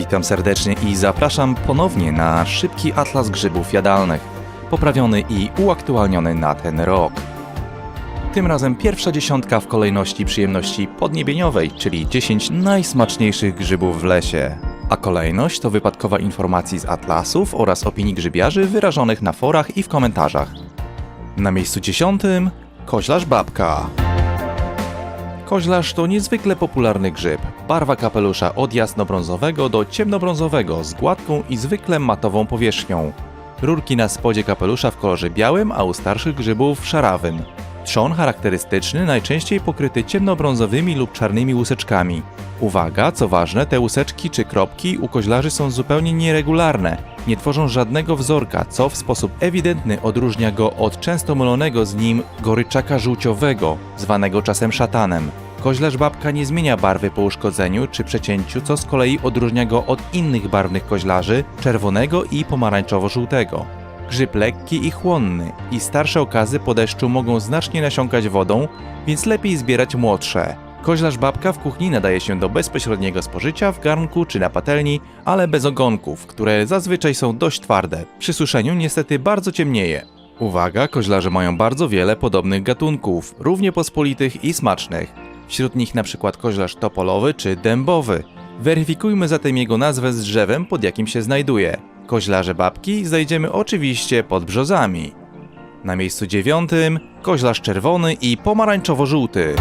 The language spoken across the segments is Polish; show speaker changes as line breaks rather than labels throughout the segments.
Witam serdecznie i zapraszam ponownie na szybki atlas grzybów jadalnych, poprawiony i uaktualniony na ten rok. Tym razem pierwsza dziesiątka w kolejności przyjemności podniebieniowej, czyli 10 najsmaczniejszych grzybów w lesie. A kolejność to wypadkowa informacji z atlasów oraz opinii grzybiarzy wyrażonych na forach i w komentarzach. Na miejscu dziesiątym koźlarz babka. Koźlarz to niezwykle popularny grzyb. Barwa kapelusza od jasnobrązowego do ciemnobrązowego z gładką i zwykle matową powierzchnią. Rurki na spodzie kapelusza w kolorze białym, a u starszych grzybów szarawym. Trzon charakterystyczny, najczęściej pokryty ciemnobrązowymi lub czarnymi łuseczkami. Uwaga, co ważne, te łuseczki czy kropki u koźlarzy są zupełnie nieregularne, nie tworzą żadnego wzorka, co w sposób ewidentny odróżnia go od często mylonego z nim goryczaka żółciowego, zwanego czasem szatanem. Koźlarz babka nie zmienia barwy po uszkodzeniu czy przecięciu, co z kolei odróżnia go od innych barwnych koźlarzy, czerwonego i pomarańczowo-żółtego. Grzyb lekki i chłonny i starsze okazy po deszczu mogą znacznie nasiąkać wodą, więc lepiej zbierać młodsze. Koźlarz babka w kuchni nadaje się do bezpośredniego spożycia w garnku czy na patelni, ale bez ogonków, które zazwyczaj są dość twarde. Przy suszeniu niestety bardzo ciemnieje. Uwaga, koźlarze mają bardzo wiele podobnych gatunków, równie pospolitych i smacznych. Wśród nich na przykład koźlarz topolowy czy dębowy. Weryfikujmy zatem jego nazwę z drzewem, pod jakim się znajduje. Koźlarze babki znajdziemy oczywiście pod brzozami. Na miejscu dziewiątym koźlarz czerwony i pomarańczowo-żółty.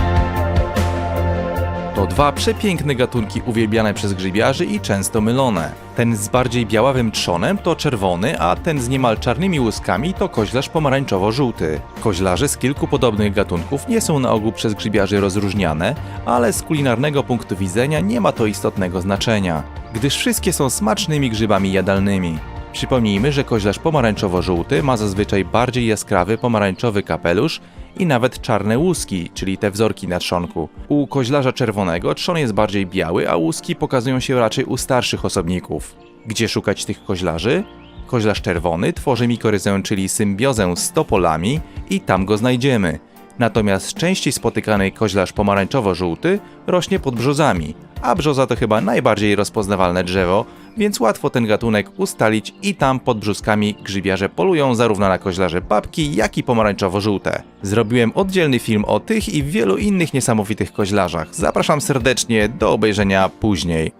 To dwa przepiękne gatunki uwielbiane przez grzybiarzy i często mylone. Ten z bardziej białawym trzonem to czerwony, a ten z niemal czarnymi łuskami to koźlarz pomarańczowo-żółty. Koźlarze z kilku podobnych gatunków nie są na ogół przez grzybiarzy rozróżniane, ale z kulinarnego punktu widzenia nie ma to istotnego znaczenia, gdyż wszystkie są smacznymi grzybami jadalnymi. Przypomnijmy, że koźlarz pomarańczowo-żółty ma zazwyczaj bardziej jaskrawy pomarańczowy kapelusz i nawet czarne łuski, czyli te wzorki na trzonku. U koźlarza czerwonego trzon jest bardziej biały, a łuski pokazują się raczej u starszych osobników. Gdzie szukać tych koźlarzy? Koźlarz czerwony tworzy mikoryzę, czyli symbiozę z topolami i tam go znajdziemy. Natomiast częściej spotykany koźlarz pomarańczowo-żółty rośnie pod brzozami, a brzoza to chyba najbardziej rozpoznawalne drzewo, więc łatwo ten gatunek ustalić i tam pod brzuskami grzybiarze polują zarówno na koźlarze babki, jak i pomarańczowo-żółte. Zrobiłem oddzielny film o tych i wielu innych niesamowitych koźlarzach. Zapraszam serdecznie do obejrzenia później.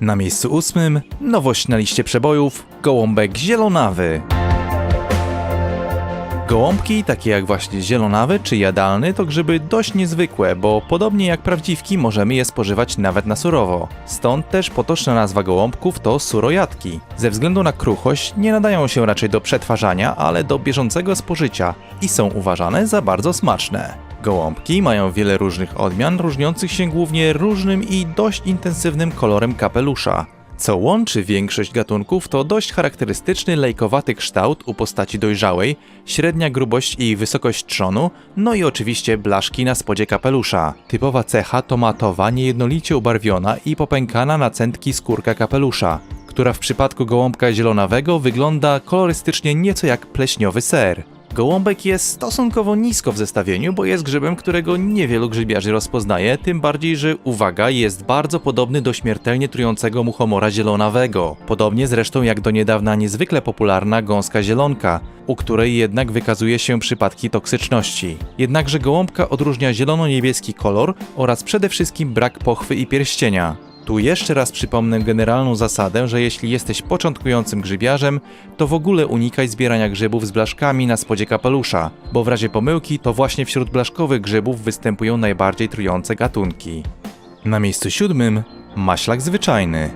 Na miejscu ósmym nowość na liście przebojów gołąbek zielonawy. Gołąbki, takie jak właśnie zielonawy czy jadalny, to grzyby dość niezwykłe, bo podobnie jak prawdziwki możemy je spożywać nawet na surowo. Stąd też potoczna nazwa gołąbków to surojadki. Ze względu na kruchość nie nadają się raczej do przetwarzania, ale do bieżącego spożycia i są uważane za bardzo smaczne. Gołąbki mają wiele różnych odmian, różniących się głównie różnym i dość intensywnym kolorem kapelusza. Co łączy większość gatunków to dość charakterystyczny lejkowaty kształt u postaci dojrzałej, średnia grubość i wysokość trzonu, no i oczywiście blaszki na spodzie kapelusza. Typowa cecha to matowa, niejednolicie ubarwiona i popękana na centki skórka kapelusza, która w przypadku gołąbka zielonawego wygląda kolorystycznie nieco jak pleśniowy ser. Gołąbek jest stosunkowo nisko w zestawieniu, bo jest grzybem, którego niewielu grzybiarzy rozpoznaje, tym bardziej, że uwaga, jest bardzo podobny do śmiertelnie trującego muchomora zielonawego. Podobnie zresztą jak do niedawna niezwykle popularna gąska zielonka, u której jednak wykazuje się przypadki toksyczności. Jednakże gołąbka odróżnia zielono-niebieski kolor oraz przede wszystkim brak pochwy i pierścienia. Tu jeszcze raz przypomnę generalną zasadę, że jeśli jesteś początkującym grzybiarzem, to w ogóle unikaj zbierania grzybów z blaszkami na spodzie kapelusza, bo w razie pomyłki to właśnie wśród blaszkowych grzybów występują najbardziej trujące gatunki. Na miejscu siódmym maślak zwyczajny.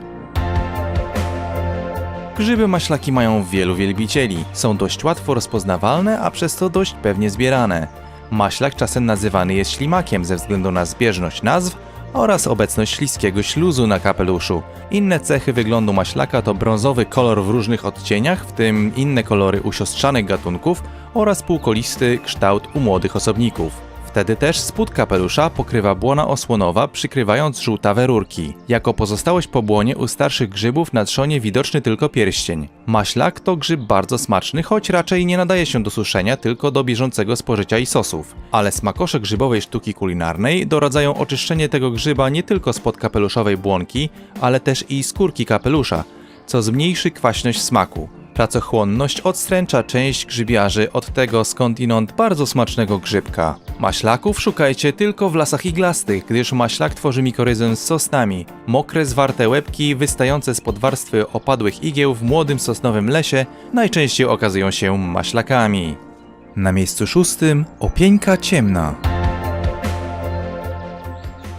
Grzyby maślaki mają wielu wielbicieli, są dość łatwo rozpoznawalne, a przez to dość pewnie zbierane. Maślak czasem nazywany jest ślimakiem ze względu na zbieżność nazw oraz obecność śliskiego śluzu na kapeluszu. Inne cechy wyglądu maślaka to brązowy kolor w różnych odcieniach, w tym inne kolory u siostrzanych gatunków oraz półkolisty kształt u młodych osobników. Wtedy też spód kapelusza pokrywa błona osłonowa, przykrywając żółtawe rurki. Jako pozostałość po błonie u starszych grzybów na trzonie widoczny tylko pierścień. Maślak to grzyb bardzo smaczny, choć raczej nie nadaje się do suszenia, tylko do bieżącego spożycia i sosów. Ale smakosze grzybowej sztuki kulinarnej doradzają oczyszczenie tego grzyba nie tylko spod kapeluszowej błonki, ale też i skórki kapelusza, co zmniejszy kwaśność smaku. Pracochłonność odstręcza część grzybiarzy od tego skądinąd bardzo smacznego grzybka. Maślaków szukajcie tylko w lasach iglastych, gdyż maślak tworzy mikoryzę z sosnami. Mokre, zwarte łebki wystające spod warstwy opadłych igieł w młodym sosnowym lesie najczęściej okazują się maślakami. Na miejscu szóstym opieńka ciemna.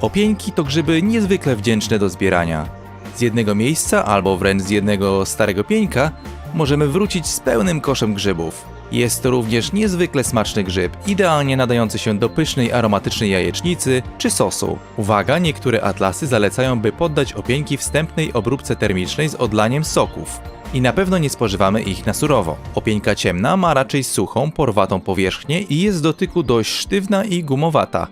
Opieńki to grzyby niezwykle wdzięczne do zbierania. Z jednego miejsca, albo wręcz z jednego starego pieńka, możemy wrócić z pełnym koszem grzybów. Jest to również niezwykle smaczny grzyb, idealnie nadający się do pysznej aromatycznej jajecznicy czy sosu. Uwaga, niektóre atlasy zalecają, by poddać opieńki wstępnej obróbce termicznej z odlaniem soków. I na pewno nie spożywamy ich na surowo. Opieńka ciemna ma raczej suchą, porwatą powierzchnię i jest w dotyku dość sztywna i gumowata.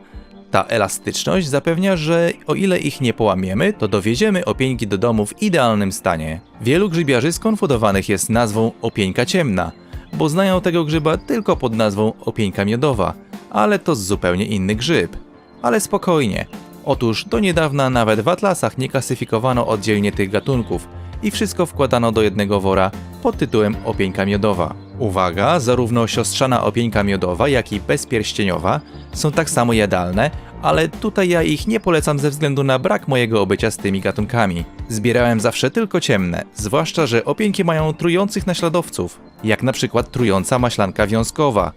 Ta elastyczność zapewnia, że o ile ich nie połamiemy, to dowieziemy opieńki do domu w idealnym stanie. Wielu grzybiarzy skonfundowanych jest nazwą opieńka ciemna, bo znają tego grzyba tylko pod nazwą opieńka miodowa, ale to zupełnie inny grzyb. Ale spokojnie. Otóż do niedawna nawet w atlasach nie klasyfikowano oddzielnie tych gatunków i wszystko wkładano do jednego wora pod tytułem opieńka miodowa. Uwaga, zarówno siostrzana opieńka miodowa, jak i bezpierścieniowa są tak samo jadalne, ale tutaj ja ich nie polecam ze względu na brak mojego obycia z tymi gatunkami. Zbierałem zawsze tylko ciemne, zwłaszcza, że opieńki mają trujących naśladowców, jak na przykład trująca maślanka wiązkowa.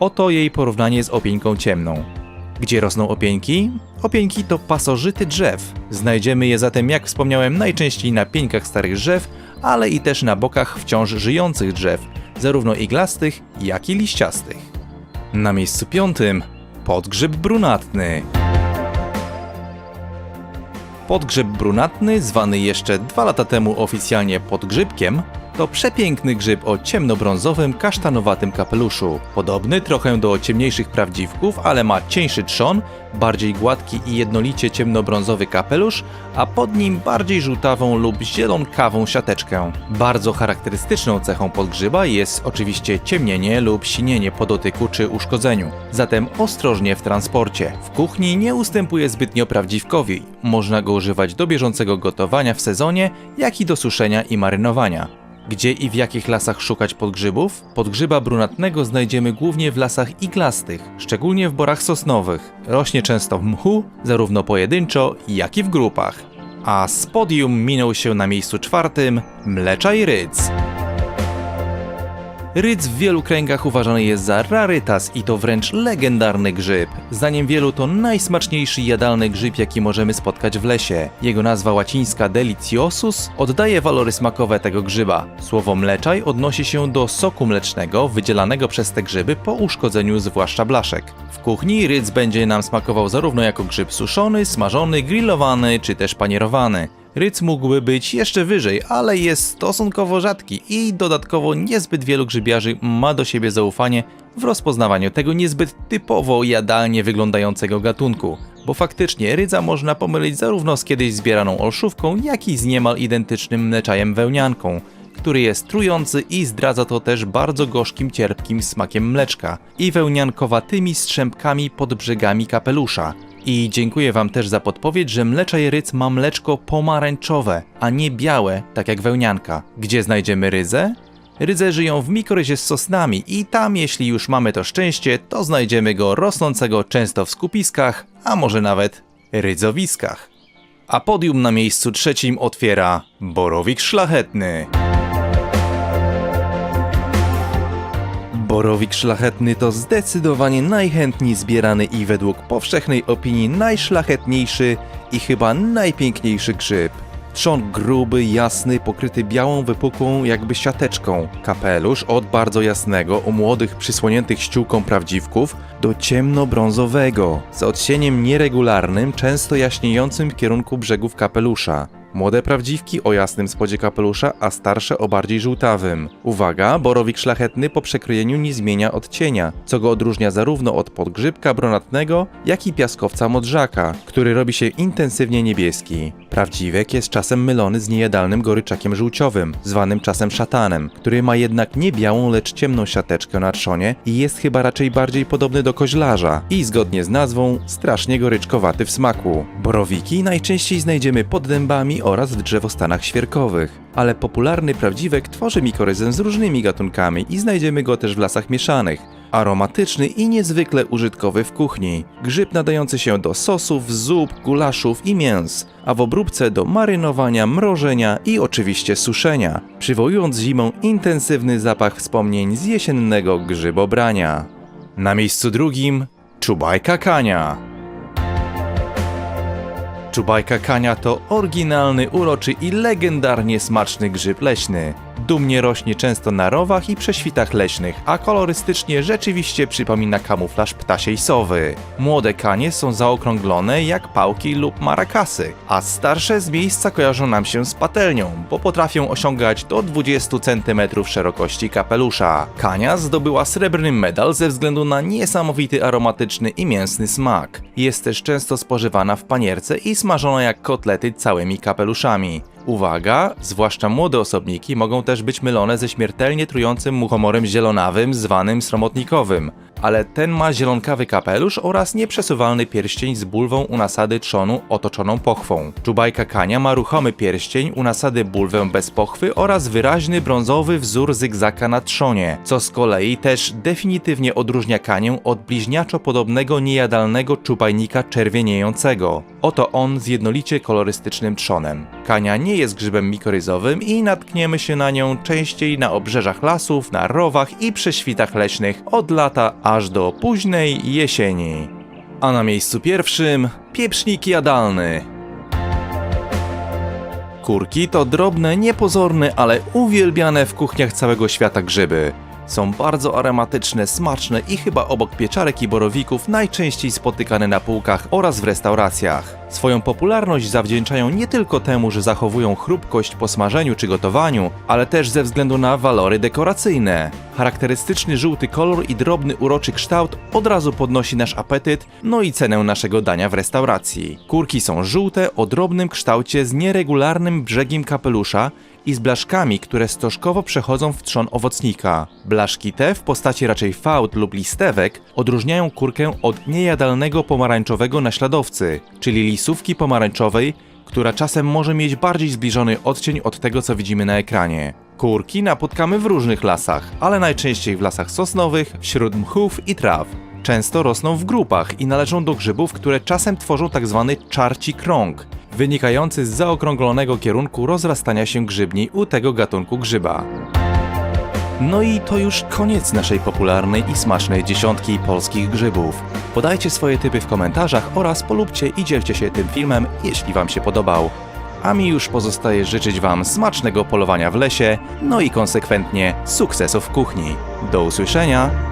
Oto jej porównanie z opieńką ciemną. Gdzie rosną opieńki? Opieńki to pasożyty drzew. Znajdziemy je zatem, jak wspomniałem, najczęściej na pieńkach starych drzew, ale i też na bokach wciąż żyjących drzew, zarówno iglastych, jak i liściastych. Na miejscu piątym podgrzyb brunatny. Podgrzyb brunatny, zwany jeszcze dwa lata temu oficjalnie podgrzybkiem, to przepiękny grzyb o ciemnobrązowym, kasztanowatym kapeluszu. Podobny trochę do ciemniejszych prawdziwków, ale ma cieńszy trzon, bardziej gładki i jednolicie ciemnobrązowy kapelusz, a pod nim bardziej żółtawą lub zielonkawą siateczkę. Bardzo charakterystyczną cechą podgrzyba jest oczywiście ciemnienie lub sinienie po dotyku czy uszkodzeniu. Zatem ostrożnie w transporcie. W kuchni nie ustępuje zbytnio prawdziwkowi. Można go używać do bieżącego gotowania w sezonie, jak i do suszenia i marynowania. Gdzie i w jakich lasach szukać podgrzybów? Podgrzyba brunatnego znajdziemy głównie w lasach iglastych, szczególnie w borach sosnowych. Rośnie często w mchu, zarówno pojedynczo, jak i w grupach. A z podium minął się na miejscu czwartym mleczaj ryc. Rydz w wielu kręgach uważany jest za rarytas i to wręcz legendarny grzyb. Zdaniem wielu to najsmaczniejszy jadalny grzyb, jaki możemy spotkać w lesie. Jego nazwa łacińska deliciosus oddaje walory smakowe tego grzyba. Słowo mleczaj odnosi się do soku mlecznego wydzielanego przez te grzyby po uszkodzeniu zwłaszcza blaszek. W kuchni rydz będzie nam smakował zarówno jako grzyb suszony, smażony, grillowany czy też panierowany. Ryc mógłby być jeszcze wyżej, ale jest stosunkowo rzadki i dodatkowo niezbyt wielu grzybiarzy ma do siebie zaufanie w rozpoznawaniu tego niezbyt typowo jadalnie wyglądającego gatunku. Bo faktycznie rydza można pomylić zarówno z kiedyś zbieraną olszówką, jak i z niemal identycznym mleczajem wełnianką, który jest trujący i zdradza to też bardzo gorzkim, cierpkim smakiem mleczka i wełniankowatymi strzępkami pod brzegami kapelusza. I dziękuję Wam też za podpowiedź, że mleczaj ryc ma mleczko pomarańczowe, a nie białe, tak jak wełnianka. Gdzie znajdziemy ryzę? Rydze żyją w mikroryzie z sosnami i tam, jeśli już mamy to szczęście, to znajdziemy go rosnącego często w skupiskach, a może nawet rydzowiskach. A podium na miejscu trzecim otwiera borowik szlachetny. Borowik szlachetny to zdecydowanie najchętniej zbierany i według powszechnej opinii najszlachetniejszy i chyba najpiękniejszy grzyb. Trzon gruby, jasny, pokryty białą, wypukłą jakby siateczką. Kapelusz od bardzo jasnego, u młodych przysłoniętych ściółką prawdziwków, do ciemnobrązowego, z odcieniem nieregularnym, często jaśniejącym w kierunku brzegów kapelusza. Młode prawdziwki o jasnym spodzie kapelusza, a starsze o bardziej żółtawym. Uwaga, borowik szlachetny po przekrojeniu nie zmienia odcienia, co go odróżnia zarówno od podgrzybka brunatnego, jak i piaskowca modrzaka, który robi się intensywnie niebieski. Prawdziwek jest czasem mylony z niejadalnym goryczakiem żółciowym, zwanym czasem szatanem, który ma jednak nie białą, lecz ciemną siateczkę na trzonie i jest chyba raczej bardziej podobny do koźlarza i zgodnie z nazwą strasznie goryczkowaty w smaku. Borowiki najczęściej znajdziemy pod dębami oraz w drzewostanach świerkowych, ale popularny prawdziwek tworzy mikoryzę z różnymi gatunkami i znajdziemy go też w lasach mieszanych. Aromatyczny i niezwykle użytkowy w kuchni. Grzyb nadający się do sosów, zup, gulaszów i mięs, a w obróbce do marynowania, mrożenia i oczywiście suszenia, przywołując zimą intensywny zapach wspomnień z jesiennego grzybobrania. Na miejscu drugim czubajka kania. Czubajka kania to oryginalny, uroczy i legendarnie smaczny grzyb leśny. Dumnie rośnie często na rowach i prześwitach leśnych, a kolorystycznie rzeczywiście przypomina kamuflaż ptasiej sowy. Młode kanie są zaokrąglone jak pałki lub marakasy, a starsze z miejsca kojarzą nam się z patelnią, bo potrafią osiągać do 20 cm szerokości kapelusza. Kania zdobyła srebrny medal ze względu na niesamowity aromatyczny i mięsny smak. Jest też często spożywana w panierce i smażona jak kotlety całymi kapeluszami. Uwaga, zwłaszcza młode osobniki mogą też być mylone ze śmiertelnie trującym muchomorem zielonawym zwanym sromotnikowym, ale ten ma zielonkawy kapelusz oraz nieprzesuwalny pierścień z bulwą u nasady trzonu otoczoną pochwą. Czubajka kania ma ruchomy pierścień u nasady bulwę bez pochwy oraz wyraźny brązowy wzór zygzaka na trzonie, co z kolei też definitywnie odróżnia kanię od bliźniaczo podobnego niejadalnego czubajnika czerwieniejącego. Oto on z jednolicie kolorystycznym trzonem. Kania nie jest grzybem mikoryzowym i natkniemy się na nią częściej na obrzeżach lasów, na rowach i prześwitach leśnych od lata aż do późnej jesieni. A na miejscu pierwszym pieprznik jadalny. Kurki to drobne, niepozorne, ale uwielbiane w kuchniach całego świata grzyby. Są bardzo aromatyczne, smaczne i chyba obok pieczarek i borowików najczęściej spotykane na półkach oraz w restauracjach. Swoją popularność zawdzięczają nie tylko temu, że zachowują chrupkość po smażeniu czy gotowaniu, ale też ze względu na walory dekoracyjne. Charakterystyczny żółty kolor i drobny uroczy kształt od razu podnosi nasz apetyt, no i cenę naszego dania w restauracji. Kurki są żółte o drobnym kształcie z nieregularnym brzegiem kapelusza i z blaszkami, które stożkowo przechodzą w trzon owocnika. Blaszki te w postaci raczej fałd lub listewek odróżniają kurkę od niejadalnego pomarańczowego naśladowcy, czyli lisówki pomarańczowej, która czasem może mieć bardziej zbliżony odcień od tego, co widzimy na ekranie. Kurki napotkamy w różnych lasach, ale najczęściej w lasach sosnowych, wśród mchów i traw. Często rosną w grupach i należą do grzybów, które czasem tworzą tzw. czarci krąg, wynikający z zaokrąglonego kierunku rozrastania się grzybni u tego gatunku grzyba. No i to już koniec naszej popularnej i smacznej dziesiątki polskich grzybów. Podajcie swoje typy w komentarzach oraz polubcie i dzielcie się tym filmem, jeśli Wam się podobał. A mi już pozostaje życzyć Wam smacznego polowania w lesie, no i konsekwentnie sukcesów w kuchni. Do usłyszenia!